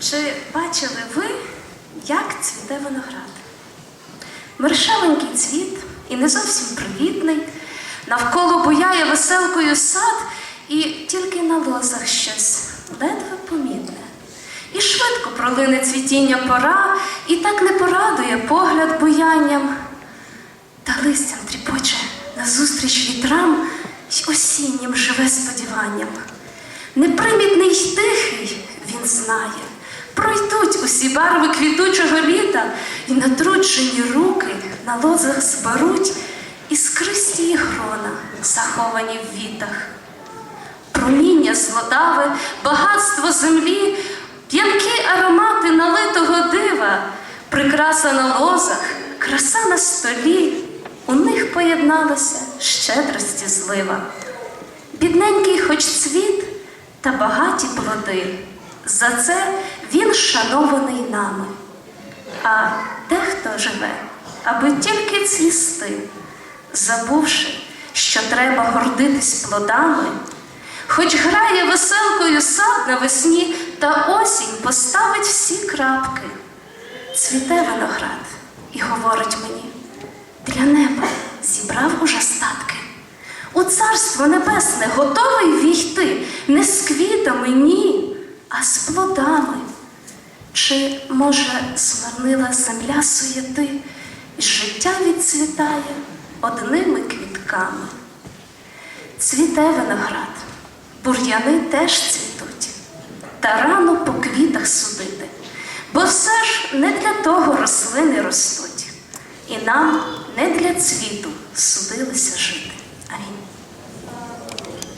Чи бачили ви, як цвіте виноград? Мершавенький цвіт і не зовсім привітний, навколо буяє веселкою сад, і тільки на лозах щось ледве помітне. І швидко пролине цвітіння пора, і так не порадує погляд буянням. Та листям тріпоче назустріч вітрам й осіннім живе сподіванням. Непримітний й тихий він знає, пройдуть усі барви квітучого літа, і натруджені руки на лозах зберуть іскристі грона, заховані в вітах. Проміння злодаве, багатство землі, п'янкі аромати налитого дива, прикраса на лозах, краса на столі, у них поєдналася щедрості злива. Бідненький хоч цвіт та багаті плоди. За це він шанований нами. А дехто живе, аби тільки цвісти, забувши, що треба гордитись плодами, хоч грає веселкою сад навесні, та осінь поставить всі крапки. Цвіте виноград і говорить мені, для неба зібрав уже статки. У царство небесне готовий війти не з квітами, ні, а з плодами. Чи, може, звернила земля суєти, і життя відцвітає одними квітками? Цвіте виноград, бур'яни теж цвітуть, та рано по квітах судити, бо все ж не для того рослини ростуть, і нам не для цвіту судилися.